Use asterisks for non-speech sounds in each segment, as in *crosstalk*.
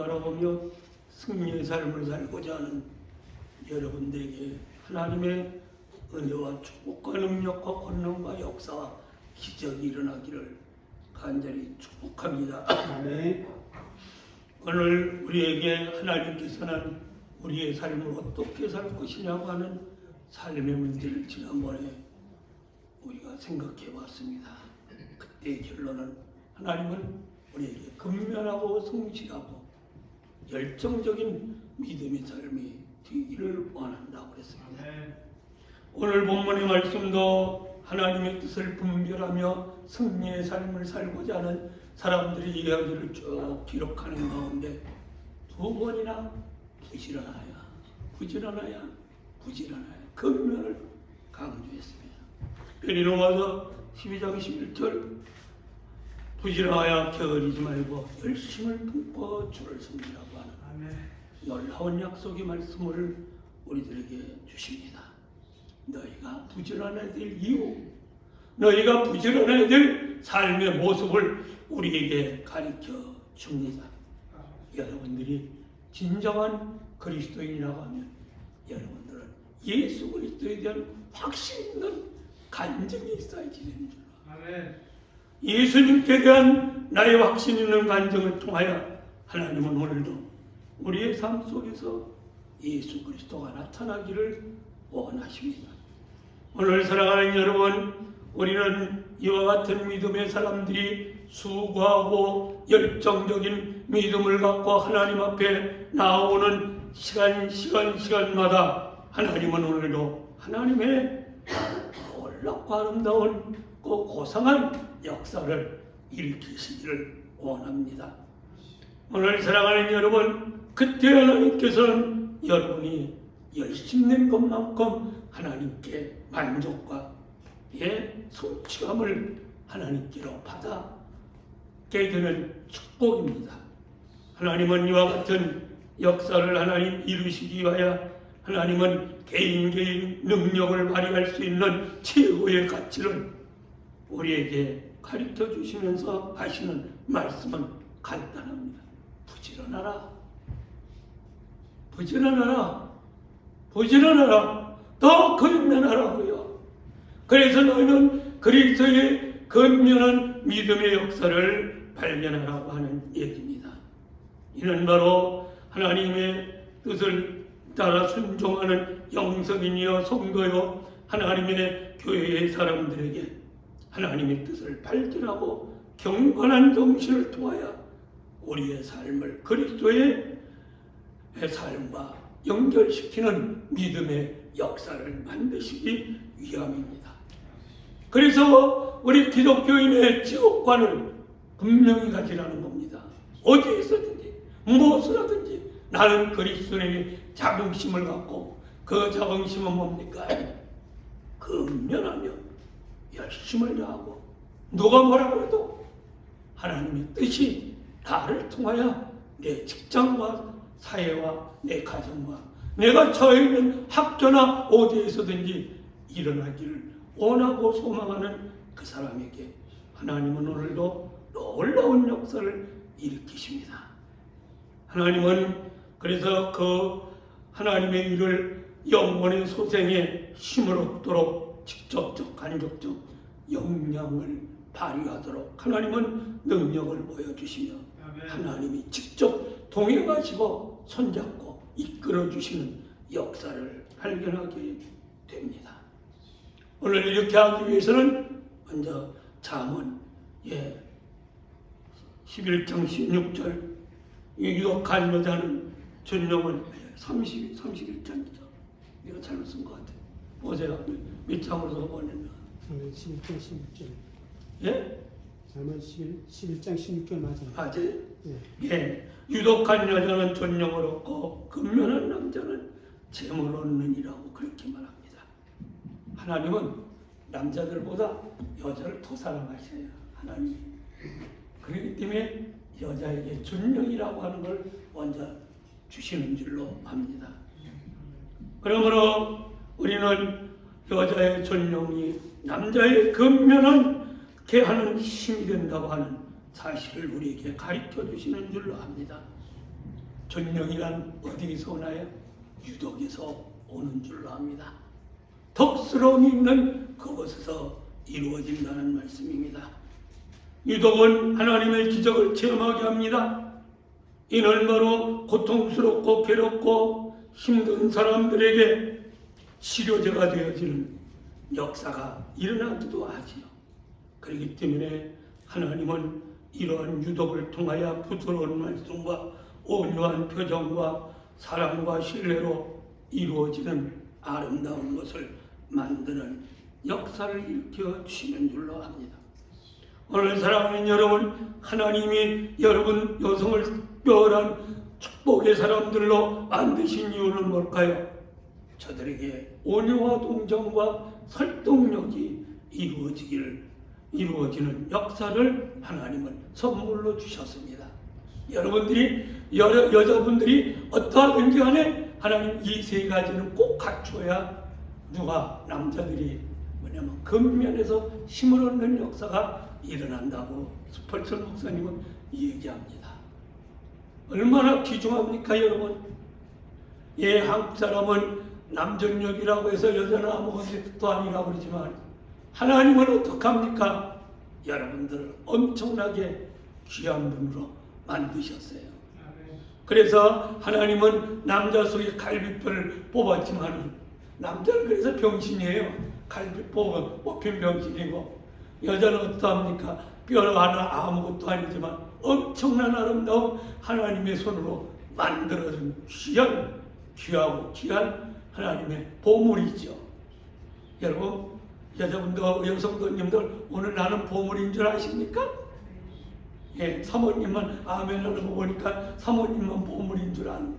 바라보며 승리의 삶을 살고자 하는 여러분들에게 하나님의 은혜와 축복과 능력과 권능과 역사와 기적이 일어나기를 간절히 축복합니다. 아멘. 오늘 우리에게 하나님께서는 우리의 삶을 어떻게 살 것이냐고 하는 삶의 문제를 지난번에 우리가 생각해 봤습니다. 그때의 결론은 하나님은 우리에게 근면하고 성실하고 열정적인 믿음의 삶이 되기를 원한다고 그랬습니다. 오늘 본문의 말씀도 하나님의 뜻을 분별하며 승리의 삶을 살고자 하는 사람들의 이야기를 쭉 기록하는 가운데 두 번이나 부지런하야, 부지런하야, 부지런하야 근면을 강조했습니다. 베리로마서 12장 11절 부지런하여 게으르지 말고 열심을 품고 주를 아멘. 놀라운 약속의 말씀을 우리들에게 주십니다. 너희가 부지런해야 될 이유, 너희가 부지런해야 될 삶의 모습을 우리에게 가르쳐 줍니다. 여러분들이 진정한 그리스도인이라고 하면 여러분들은 예수 그리스도에 대한 확신 있는 간증이 있어야지 되는 줄. 예수님께 대한 나의 확신 있는 간증을 통하여 하나님은 오늘도 우리의 삶 속에서 예수 그리스도가 나타나기를 원하십니다. 오늘 사랑하는 여러분, 우리는 이와 같은 믿음의 사람들이 수고하고 열정적인 믿음을 갖고 하나님 앞에 나오는 시간, 시간, 시간마다 하나님은 오늘도 하나님의 놀랍고 아름다운 그 고상한 역사를 일으키시기를 원합니다. 오늘 사랑하는 여러분, 그때 하나님께서는 여러분이 열심낸 것만큼 하나님께 만족과 예, 성취감을 하나님께로 받아게 되는 축복입니다. 하나님은 이와 같은 역사를 하나님 이루시기 위하여 하나님은 개인 개인 능력을 발휘할 수 있는 최고의 가치를 우리에게 가르쳐 주시면서 하시는 말씀은 간단합니다. 부지런하라. 부지런하라. 부지런하라. 더 근면하라고요. 그래서 너희는 그리스도의 근면한 믿음의 역사를 발견하라고 하는 얘기입니다. 이는 바로 하나님의 뜻을 따라 순종하는 영성인이여 성도요 하나님의 교회의 사람들에게 하나님의 뜻을 발견하고 경건한 정신을 통하여 우리의 삶을 그리스도의 삶과 연결시키는 믿음의 역사를 만드시기 위함입니다. 그래서 우리 기독교인의 지옥관을 분명히 가지라는 겁니다. 어디에서든지 무엇을 하든지 나는 그리스도의 자긍심을 갖고 그 자긍심은 뭡니까? 근면하며 열심을 다하고 누가 뭐라고 해도 하나님의 뜻이 나를 통하여 내 직장과 사회와 내 가정과 내가 처해 있는 학교나 어디에서든지 일어나기를 원하고 소망하는 그 사람에게 하나님은 오늘도 놀라운 역사를 일으키십니다. 하나님은 그래서 그 하나님의 일을 영원의 소생에 힘을 얻도록 직접적 간접적 영향을 발휘하도록 하나님은 능력을 보여주시며. 하나님이 직접 동행하시고 손잡고 이끌어 주시는 역사를 발견하게 됩니다. 오늘 이렇게 하기 위해서는 먼저 잠언 예 11장 16절 유혹한 여자는 전령은 30 31장이죠. 내가 잘못 쓴 것 같아. 보세요. 몇 장으로 보냈나? 저는 11장 16절. 예? 잠언 11, 11장 16절 맞아요. 맞아요. 예. 예, 유독한 여자는 존령을 얻고 근면한 남자는 재물 얻느니라고 그렇게 말합니다. 하나님은 남자들보다 여자를 더 사랑하셔요. 하나님. 그렇기 때문에 여자에게 존령이라고 하는 걸 먼저 주시는 줄로 압니다. 그러므로 우리는 여자의 존령이 남자의 근면한 게 하는 힘이 된다고 하는 사실을 우리에게 가르쳐 주시는 줄로 압니다. 존령이란 어디에서 오나요? 유독에서 오는 줄로 압니다. 덕스러움이 있는 그곳에서 이루어진다는 말씀입니다. 유독은 하나님의 기적을 체험하게 합니다. 이는 바로 고통스럽고 괴롭고 힘든 사람들에게 치료제가 되어지는 역사가 일어나기도 하지요. 그렇기 때문에 하나님은 이러한 유독을 통하여 부드러운 말씀과 온유한 표정과 사랑과 신뢰로 이루어지는 아름다운 것을 만드는 역사를 일으켜 주시는 줄로 압니다. 오늘 사랑하는 여러분, 하나님이 여러분 여성을 특별한 축복의 사람들로 만드신 이유는 뭘까요? 저들에게 온유와 동정과 설득력이 이루어지기를 이루어지는 역사를 하나님은 선물로 주셨습니다. 여러분들이 여러 여자분들이 어떠하든지 간에 하나님 이 세 가지는 꼭 갖춰야 누가 남자들이 뭐냐면 근면에서 힘을 얻는 역사가 일어난다고 스펄천 목사님은 얘기합니다. 얼마나 귀중합니까, 여러분? 예, 한국 사람은 남전역이라고 해서 여자는 아무것도 아니라고 그러지만 하나님은 어떡합니까? 여러분들을 엄청나게 귀한 분으로 만드셨어요. 그래서 하나님은 남자 속에 갈비뼈를 뽑았지만 남자는 그래서 병신이에요. 갈비 뽑은 뽑힌 병신이고 여자는 어떠합니까? 뼈 하나 아무것도 아니지만 엄청난 아름다운 하나님의 손으로 만들어진 귀한 귀하고 귀한 하나님의 보물이죠. 여러분 여자분들 여성도님들 오늘 나는 보물인 줄 아십니까? 예, 사모님만 아멘 하는 거 보니까 사모님만 보물인 줄 아는.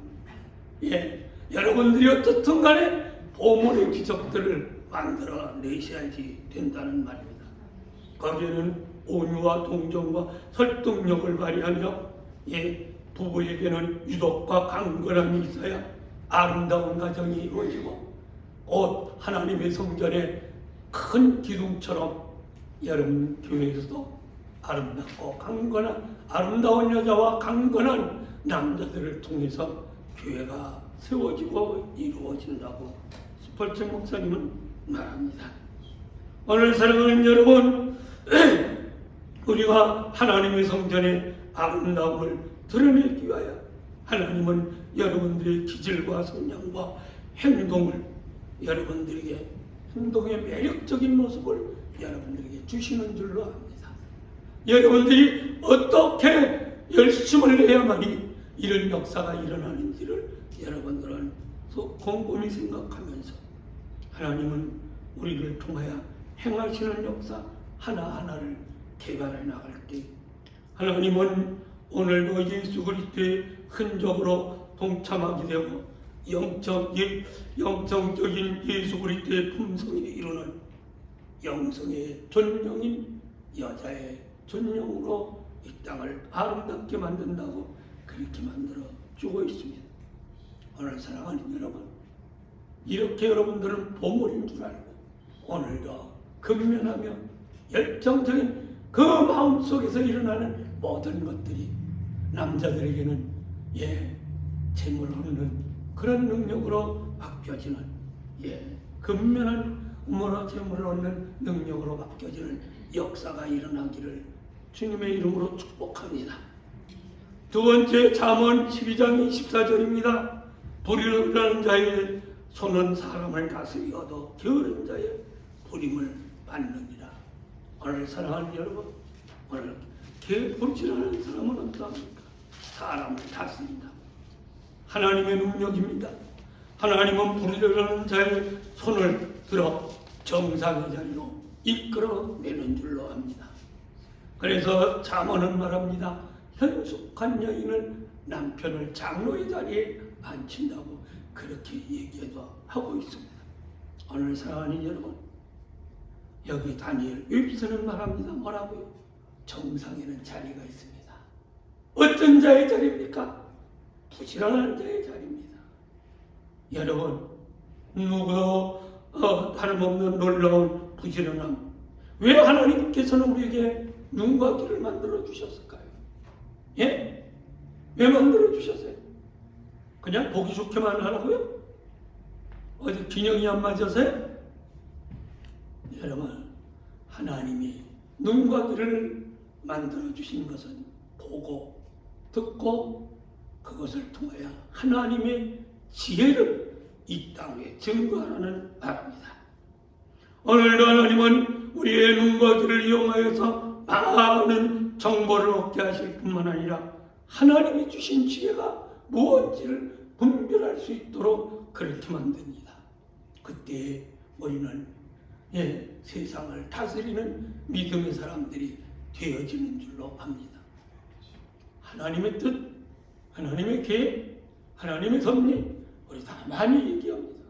예, 여러분들이 어떻든 간에 보물의 기적들을 만들어 내셔야지 된다는 말입니다. 거기에는 온유와 동정과 설득력을 발휘하며 예, 부부에게는 유독과 강건함이 있어야 아름다운 가정이 이루어지고 곧 하나님의 성전에 큰 기둥처럼 여러분 교회에서도 아름답고 강건한 아름다운 여자와 강건한 남자들을 통해서 교회가 세워지고 이루어진다고 스펄츠 목사님은 말합니다. 오늘 사랑하는 여러분, *clears throat* 우리가 하나님의 성전의 아름다움을 드러내기 위하여 하나님은 여러분들의 기질과 성향과 행동을 여러분들에게 행동의 매력적인 모습을 여러분들에게 주시는 줄로 압니다. 여러분들이 어떻게 열심을 내야만이 이런 역사가 일어나는지를 여러분들은 속 곰곰이 생각하면서 하나님은 우리를 통하여 행하시는 역사 하나하나를 개발해 나갈 때 하나님은 오늘도 예수 그리스도의 흔적으로 동참하게 되고 영적, 예, 영성적인 예수 그리스도의 품성이 이루는 영성의 존령인 여자의 존령으로 이 땅을 아름답게 만든다고 그렇게 만들어 주고 있습니다. 오늘 사랑하는 여러분, 이렇게 여러분들은 보물인 줄 알고 오늘도 근면하며 열정적인 그 마음 속에서 일어나는 모든 것들이 남자들에게는 예 재물 얻는 그런 능력으로 바뀌어지는 예 근면한 음모나 재물을 얻는 능력으로 바뀌어지는 역사가 일어나기를 주님의 이름으로 축복합니다. 두 번째 잠언 12장 24절입니다. 불의를 자의 손은 사람을 다스리어도 게으른 자의 부림을 받느니라. 오늘 사랑하는 여러분, 오늘 개 부르지라는 사람은 어떠합니까? 사람을 다스린다. 하나님의 능력입니다. 하나님은 불의를 자의 손을 들어 정상의 자리로 이끌어내는 줄로 압니다. 그래서 잠언은 말합니다. 현숙한 여인은 남편을 장로의 자리에 앉힌다고 그렇게 얘기도 하고 있습니다. 오늘 사랑하는 여러분, 여기 다니엘 웹스는 말합니다. 뭐라고요? 정상에는 자리가 있습니다. 어떤 자의 자리입니까? 부지런한 자의 자리입니다. 여러분, 누구도 어, 다름없는 놀라운 부지런함. 왜 하나님께서는 우리에게 눈과 귀를 만들어 주셨을까요? 예? 왜 만들어 주셨어요? 그냥 보기 좋게만 하라고요? 어디 균형이 안 맞아서요? 여러분 하나님이 눈과 귀를 만들어 주신 것은 보고 듣고 그것을 통하여 하나님의 지혜를 이 땅에 증거하라는 바랍니다. 오늘도 하나님은 우리의 눈과 귀를 이용하여서 많은 정보를 얻게 하실 뿐만 아니라 하나님이 주신 지혜가 무엇인지를 분별할 수 있도록 그렇게 만듭니다. 그때 우리는 예, 세상을 다스리는 믿음의 사람들이 되어지는 줄로 압니다. 하나님의 뜻, 하나님의 계획, 하나님의 섭리 우리 다 많이 얘기합니다.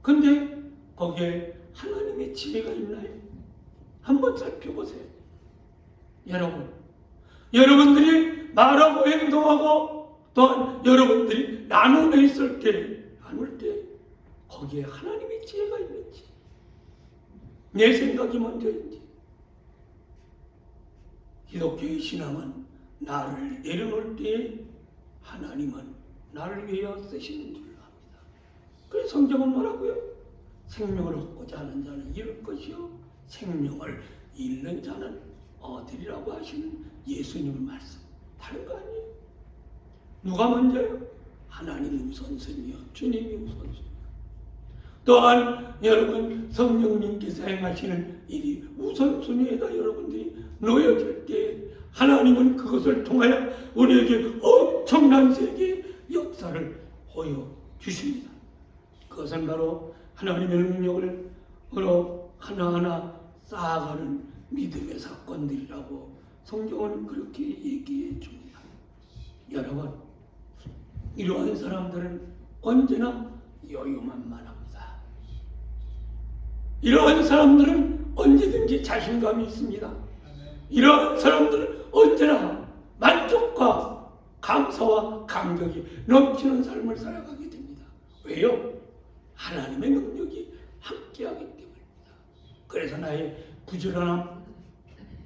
근데 거기에 하나님의 지혜가 있나요? 한번 살펴보세요. 여러분, 여러분들이 말하고 행동하고 또한 여러분들이 나눔에 있을 때, 나눌 때 거기에 하나님의 지혜가 있는지 내 생각이 먼저인지 기독교의 신앙은 나를 내려놓을 때에 하나님은 나를 위하여 쓰시는 줄로 합니다. 그래서 성경은 뭐라고요? 생명을 얻고자 하는 자는 잃을 것이요 생명을 잃는 자는 얻으리라고 하시는 예수님의 말씀 다른 거 아니에요? 누가 먼저요? 하나님 우선순위요 주님이 우선순위요 또한 여러분 성령님께서 행하시는 일이 우선순위에다 여러분들이 놓여질 때 하나님은 그것을 통하여 우리에게 엄 청난 세계의 역사를 보여 주십니다. 그것은 바로 하나님의 능력을 으로 하나하나 쌓아가는 믿음의 사건들이라고 성경은 그렇게 얘기해 줍니다. 여러분, 이러한 사람들은 언제나 여유만만합니다. 이러한 사람들은 언제든지 자신감이 있습니다. 이러한 사람들은 언제나 만족과 감사와 감격이 넘치는 삶을 살아가게 됩니다. 왜요? 하나님의 능력이 함께하기 때문입니다. 그래서 나의 부지런함,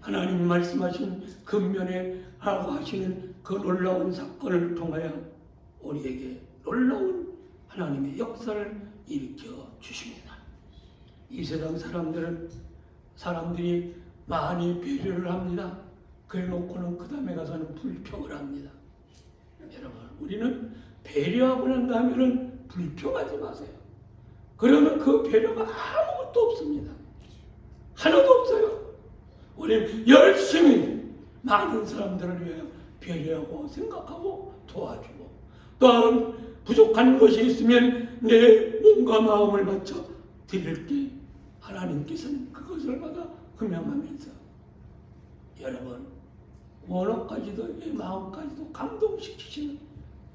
하나님 말씀하신 근면에 하고 하시는 그 놀라운 사건을 통하여 우리에게 놀라운 하나님의 역사를 일으켜 주십니다. 이 세상 사람들은 사람들이 많이 배려를 합니다. 그래 놓고는 그 다음에 가서는 불평을 합니다. 여러분, 우리는 배려하고 난 다음에는 불평하지 마세요. 그러면 그 배려가 아무것도 없습니다. 하나도 없어요. 우리는 열심히 많은 사람들을 위하여 배려하고 생각하고 도와주고 또한 부족한 것이 있으면 내 몸과 마음을 바쳐 드릴 때 하나님께서는 그것을 받아 흠양하면서 여러분 원어까지도 내 마음까지도 감동시키시는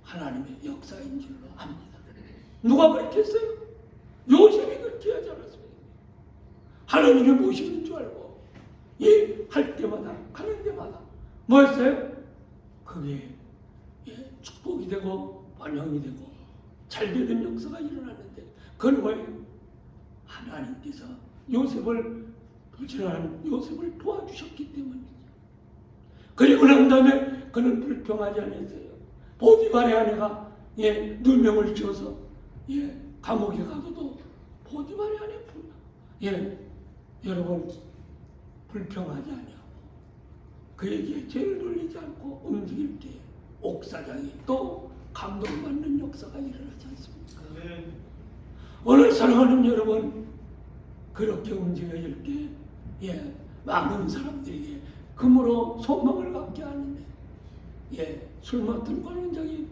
하나님의 역사인 줄로 압니다. 누가 그렇게 했어요? 요셉이 그렇게 하지 않았습니까? 하나님이 모시는 줄 알고 예, 할 때마다 가는 데마다 뭐였어요? 그게 예, 축복이 되고 번영이 되고 잘 되는 역사가 일어났는데 그건 뭐예요? 하나님께서 요셉을 부지런한 요셉을 도와주셨기 때문이죠. 그리고 난 다음에 그는 불평하지 않았어요. 보디발의 아내가 예, 누명을 지어서 예, 감옥에 가서도 보디발의 아내 불, 예, 여러분 불평하지 아니하고 그에게 죄를 돌리지 않고 움직일 때 옥사장이 또 감동받는 역사가 일어나지 않습니까? 오늘 사랑하는 여러분 그렇게 움직여질 때 예, 많은 사람들에게 금으로 소망을 갖게 하는데 예, 술 맡은 관원장이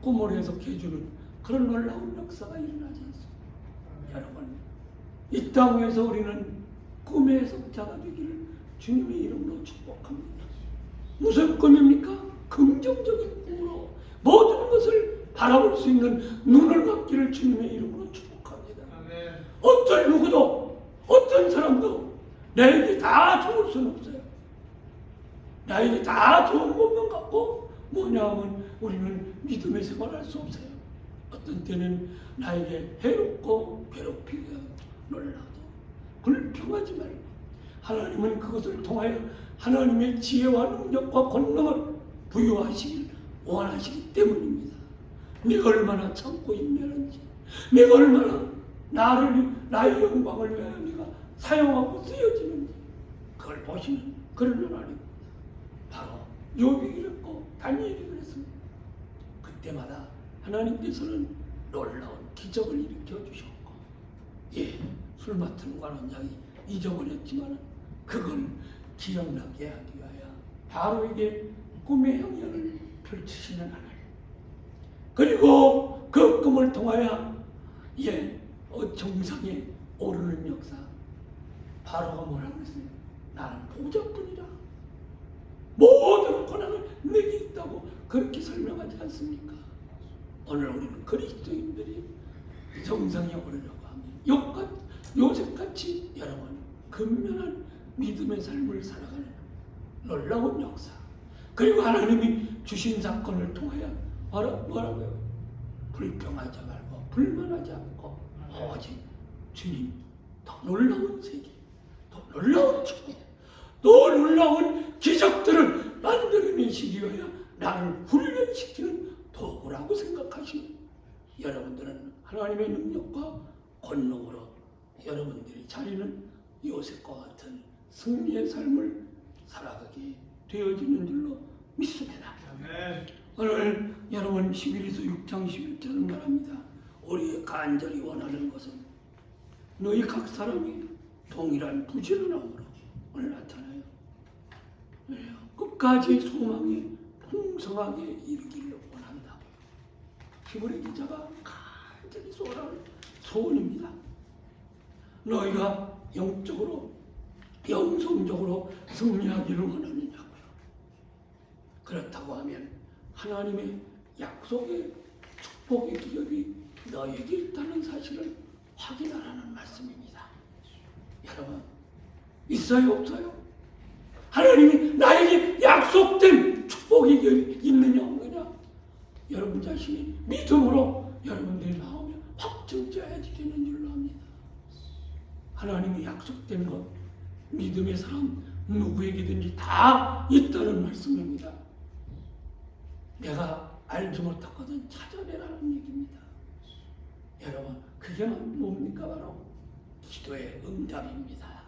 꿈을 해석해주는 그런 놀라운 역사가 일어나지 않습니다. 여러분 이 땅에서 우리는 꿈의 해석자가 되기를 주님의 이름으로 축복합니다. 무슨 꿈입니까? 긍정적인 꿈으로 모든 것을 바라볼 수 있는 눈을 갖기를 주님의 이름으로 축복합니다. 어떤 누구도 어떤 사람도 나에게 다 좋을 수는 없어요. 나에게 다 좋은 것만 갖고 뭐냐 하면 우리는 믿음의 생활할 수 없어요. 어떤 때는 나에게 해롭고 괴롭히고 놀라도 불평하지 말고 하나님은 그것을 통하여 하나님의 지혜와 능력과 권능을 부여하시길 원하시기 때문입니다. 내가 얼마나 참고 인내하는지 내가 얼마나 나를 나의 영광을 위하여 네가 사용하고 쓰여지는지 그걸 보시는 그런 하나님 요비 그랬고 다니엘이 그랬습니다. 그때마다 하나님께서는 놀라운 기적을 일으켜 주셨고 예, 술 맡은 관원장이 잊어버렸지만 그걸 기억나게 하기 위하여 바로 이게 꿈의 형연을 펼치시는 하나님 그리고 그 꿈을 통하여 예, 어, 정상에 오르는 역사. 바로가 뭐라고 했어요? 나는 보좌뿐이라 모든 권한을 내게 있다고 그렇게 설명하지 않습니까? 오늘 우리는 그리스도인들이 정상에 오르려고 하면 요같, 요셉같이 여러분 근면한 믿음의 삶을 살아가는 놀라운 역사 그리고 하나님이 주신 사건을 통하여 뭐라, 뭐라고요? 불평하지 말고 불만하지 않고 오직 주님 더 놀라운 세계 더 놀라운 축복 더 놀라운 기적들을 만들어내시기 위하여 나를 훈련시키는 도구라고 생각하시는 여러분들은 하나님의 능력과 권능으로 여러분들이 자리는 요셉과 같은 승리의 삶을 살아가게 되어지는 줄로 믿습니다. 오늘 여러분 11에서 6장 11절은 말합니다. 우리 간절히 원하는 것은 너희 각 사람이 동일한 부지런함으로 오늘 나타나요. 왜요? 끝까지 소망이 풍성하게 이르기를 원한다고요. 히브리 기자가 간절히 소원하는 소원입니다. 너희가 영적으로 영성적으로 승리하기를 원하느냐고요. 그렇다고 하면 하나님의 약속의 축복의 기업이 너에게 있다는 사실을 확인하라는 말씀입니다. 여러분 있어요 없어요? 하나님이 나에게 약속된 축복의 기업이 있느냐 없느냐? 여러분 자신이 믿음으로 여러분들이 나오면 확증져야지 되는 줄로 합니다. 하나님이 약속된 것 믿음의 사람 누구에게든지 다 있다는 말씀입니다. 내가 알지 못했거든 찾아내라는 얘기입니다. 여러분 그게 뭡니까 바로 기도의 응답입니다.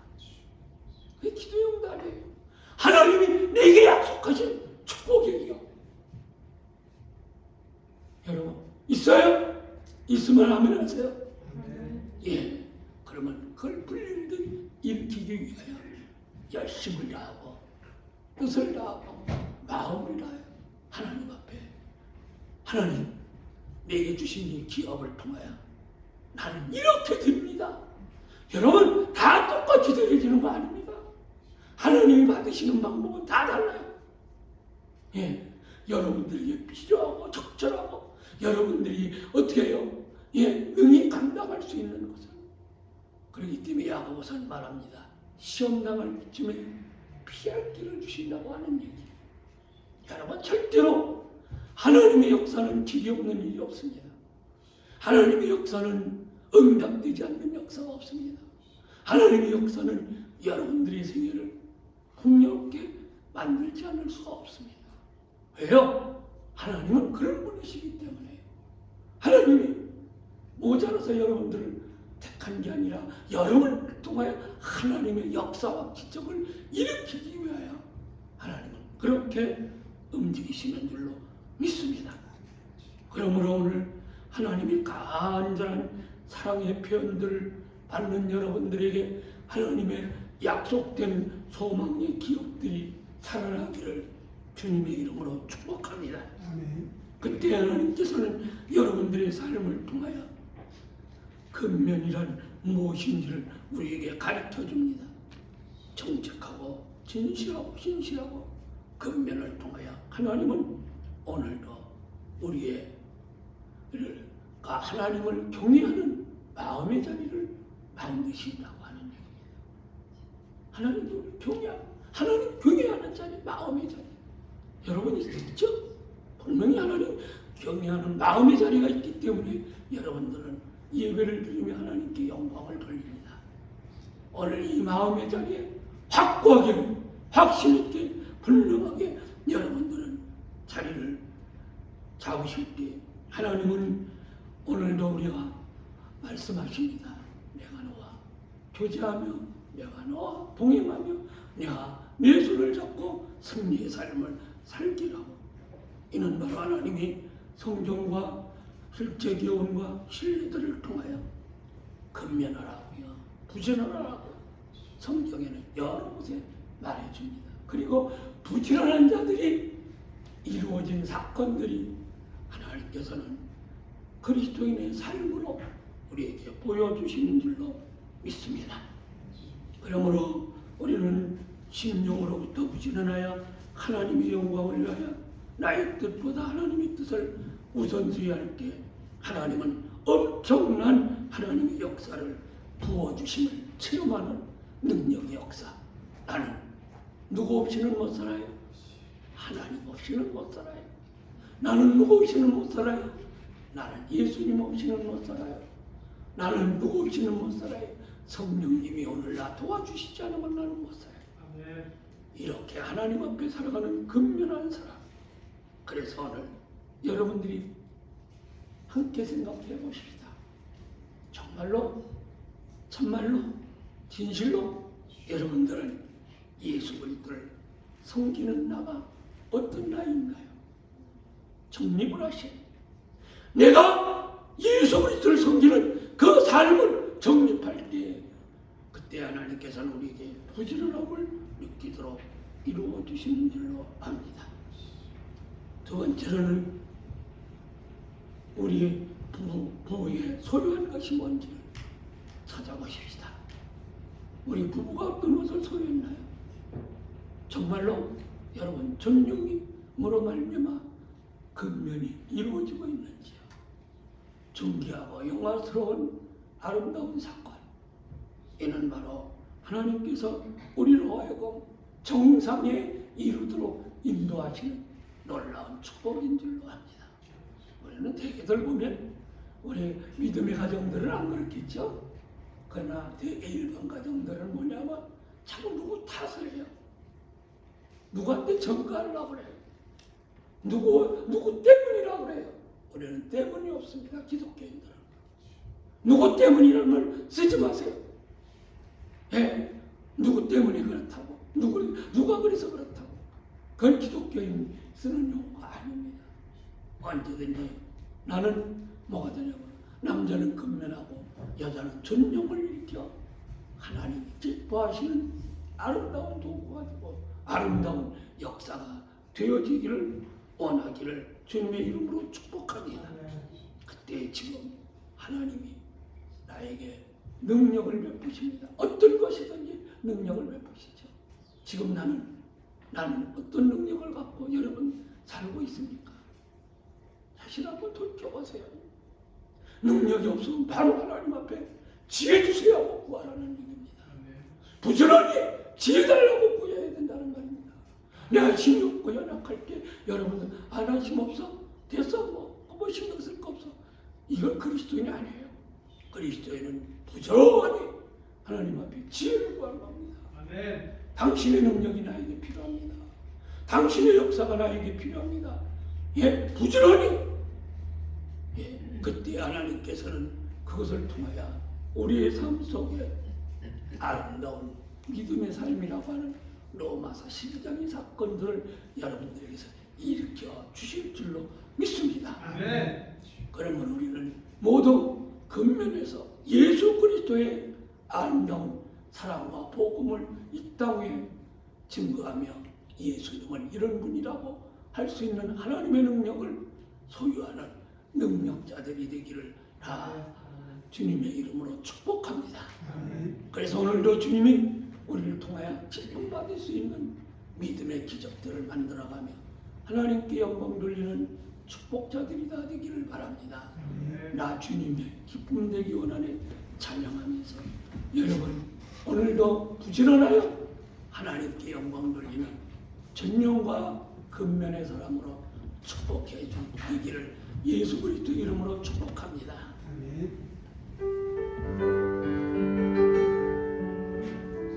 그게 기도의 응답이에요. 하나님이 내게 약속하신 축복이에요. 여러분 있어요? 있으면 아멘 하세요. 예. 그러면 그걸 불일들이 일으키기 위하여 열심을 다하고 뜻을 다하고 마음을 다하여 하나님 앞에 하나님 내게 주신 이 기업을 통하여 나는 이렇게 됩니다. 여러분 다 똑같이 되어지는 거 아닙니다. 하나님이 받으시는 방법은 다 달라요. 예, 여러분들에게 필요하고 적절하고 여러분들이 어떻게 해요? 예, 능히 감당할 수 있는 것은 그렇기 때문에 야고보서는 말합니다. 시험 당할 때쯤에 피할 길을 주신다고 하는 얘기. 여러분 절대로 하나님의 역사는 길이 없는 일이 없습니다. 하나님의 역사는 응답되지 않는 역사가 없습니다. 하나님의 역사는 여러분들의 생애를 만들지 않을 수가 없습니다. 왜요? 하나님은 그런 분이시기 때문에 하나님이 모자라서 여러분들을 택한 게 아니라 여러분을 통하여 하나님의 역사와 기적을 일으키기 위하여 하나님은 그렇게 움직이시는 줄로 믿습니다. 그러므로 오늘 하나님의 간절한 사랑의 표현들을 받는 여러분들에게 하나님의 약속된 소망의 기업들이 살아나기를 주님의 이름으로 축복합니다. 아멘. 그때 하나님께서는 여러분들의 삶을 통하여 근면이란 무엇인지를 우리에게 가르쳐 줍니다. 정직하고 진실하고 신실하고 근면을 통하여 하나님은 오늘도 우리의 하나님을 경외하는 마음의 자리를 만드신다고 하는 얘기입니다. 하나님을 경외 하 나님 경외하는 자리 마음의 자리 여러분이 있죠? 분명히 하나님 경외하는 마음의 자리가 있기 때문에 여러분들은 예배를 드리며 하나님께 영광을 돌립니다. 오늘 이 마음의 자리에 확고하게 확신 있게 분명하게 여러분들은 자리를 잡으실 때 하나님은 오늘도 우리가 말씀하십니다. 내가 너와 교제하며 내가 너와 동행하며 내가 내 손을 잡고 승리의 삶을 살기라고 이는 바로 하나님이 성경과 실제 교훈과 신뢰들을 통하여 근면하라고요 부전하라고 성경에는 여러 곳에 말해줍니다. 그리고 부지런한 자들이 이루어진 사건들이 하나님께서는 그리스도인의 삶으로 우리에게 보여주시는 줄로 믿습니다. 그러므로 우리는 심령으로부터 부지런하여 하나님의 영광을 위하여 나의 뜻보다 하나님의 뜻을 우선시할 때 하나님은 엄청난 하나님의 역사를 부어주심을 체험하는 능력의 역사. 나는 누구 없이는 못 살아요. 하나님 없이는 못 살아요. 나는 누구 없이는 못 살아요. 나는 예수님 없이는 못 살아요. 나는 누구 없이는 못 살아요. 성령님이 오늘 나 도와주시지 않으면 나는 못 살아요. 이렇게 하나님 앞에 살아가는 근면한 사람. 그래서 오늘 여러분들이 함께 생각해 보십시다. 정말로, 참말로, 진실로 여러분들은 예수 그리스도를 섬기는 나가 어떤 나인가요? 정립을 돼요. 내가 예수 그리스도를 섬기는 그 삶을 정립할 때 그때 하나님께서는 우리에게 부지런함을 느끼도록 이루어 주시는 줄로 압니다. 두 번째로는 우리 부, 부부의 소유한 것이 뭔지를 찾아보십시다. 우리 부부가 어떤 것을 소유했나요? 정말로 여러분 전용이므로 말미암아 근면이 이루어지고 있는지요? 존귀하고 영화스러운 아름다운 사건 이는 바로 하나님께서 우리로 하여금 정상에 이르도록 인도하시는 놀라운 축복인 줄로 압니다. 우리는 대개들 보면 우리 믿음의 가정들은 안 그렇겠죠? 그러나 대개 일반 가정들은 뭐냐면 자꾸 누구 탓을 해요. 누구한테 전가하려고 그래요. 누구, 누구 때문이라고 그래요. 우리는 때문이 없습니다. 기독교인들은. 누구 때문이라는 말 쓰지 마세요. 예, 누구 때문에 그렇다고. 누구, 누가 그래서 그렇다고. 그건 기독교인 쓰는 용어가 아닙니다. 언제든지 나는 뭐가 되냐면 남자는 근면하고 여자는 존용을 일으켜 하나님이 기뻐하시는 아름다운 도구가 되고 아름다운 역사가 되어지기를 원하기를 주님의 이름으로 축복합니다. 그때 지금 하나님이 나에게 능력을 베푸십니다. 어떤 것이든지 능력을 베푸시죠. 지금 나는 나는 어떤 능력을 갖고 여러분 살고 있습니까? 자신 한번 돌켜보세요. 능력이 없으면 바로 하나님 앞에 지혜 주세요 하고 구하라는 얘기입니다. 부지런히 지혜 달라고 구해야 된다는 말입니다. 내가 힘이 없고 연약할 때 여러분은 아나 힘 없어? 됐어 뭐, 뭐 신경 쓸 거 없어. 이건 그리스도인이 아니에요. 그리스도인은 부지런히 하나님 앞에 지혜를 구하는 겁니다. 아멘. 당신의 능력이 나에게 필요합니다. 당신의 역사가 나에게 필요합니다. 예, 부지런히. 예, 그때 하나님께서는 그것을 통하여 우리의 삶 속에 아름다운 믿음의 삶이라고 하는 로마서 12장의 사건들을 여러분들에게서 일으켜 주실 줄로 믿습니다. 아멘. 그러면 우리는 모두 근면에서 예수 그리스도의 아름다운 사랑과 복음을 이 땅에 증거하며 예수님은 이런 분이라고 할 수 있는 하나님의 능력을 소유하는 능력자들이 되기를 다 주님의 이름으로 축복합니다. 그래서 오늘도 주님이 우리를 통하여 질문받을 수 있는 믿음의 기적들을 만들어가며 하나님께 영광 돌리는 축복자들이 다 되기를 바랍니다. 나 주님의 기쁨 되기 원하는 찬양하면서 여러분 오늘도 부지런하여 하나님께 영광 돌리는 전용과 근면의 사람으로 축복해 주기를 예수 그리스도 이름으로 축복합니다. 아멘.